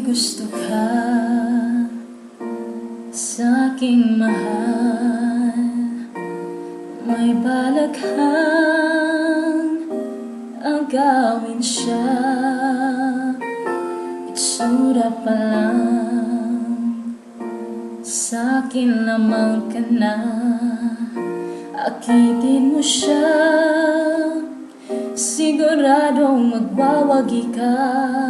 gusto ka sa aking mahal. May balak kang agawin siya. Itsura pa lang sa akin lamang ka na. Akitin mo siya. Siguradong magwawagi ka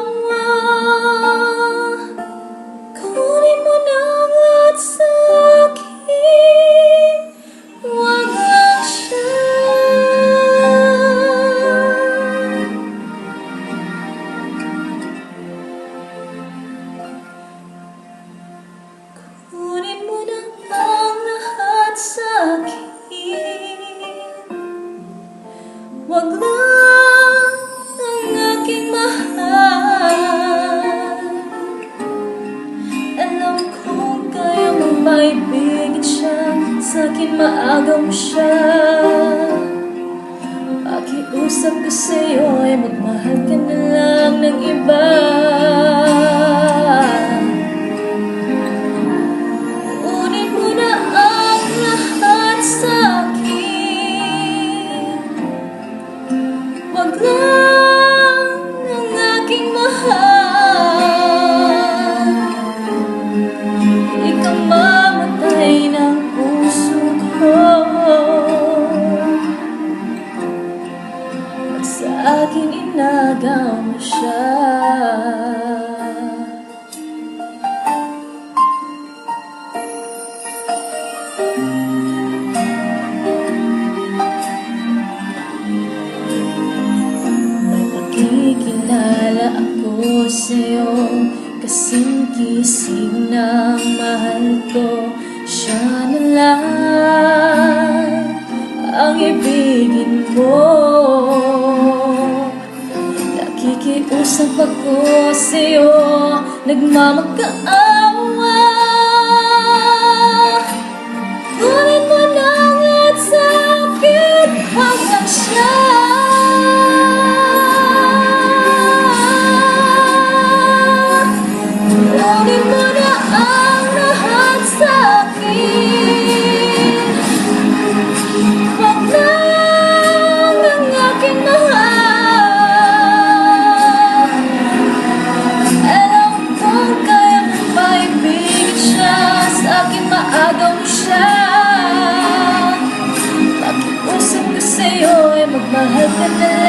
maibigin siya Sa akin maaga mo siya. Pakiusap ko sa'yo ay magmahal ka na lang sa akin inagaw mo siya. May pagkikilala ako sa'yo Kasing kising ng mahal ko Siya na lang. Ang ibigin mo Nakikiusap ako sa'yo Nagmamakaawa with the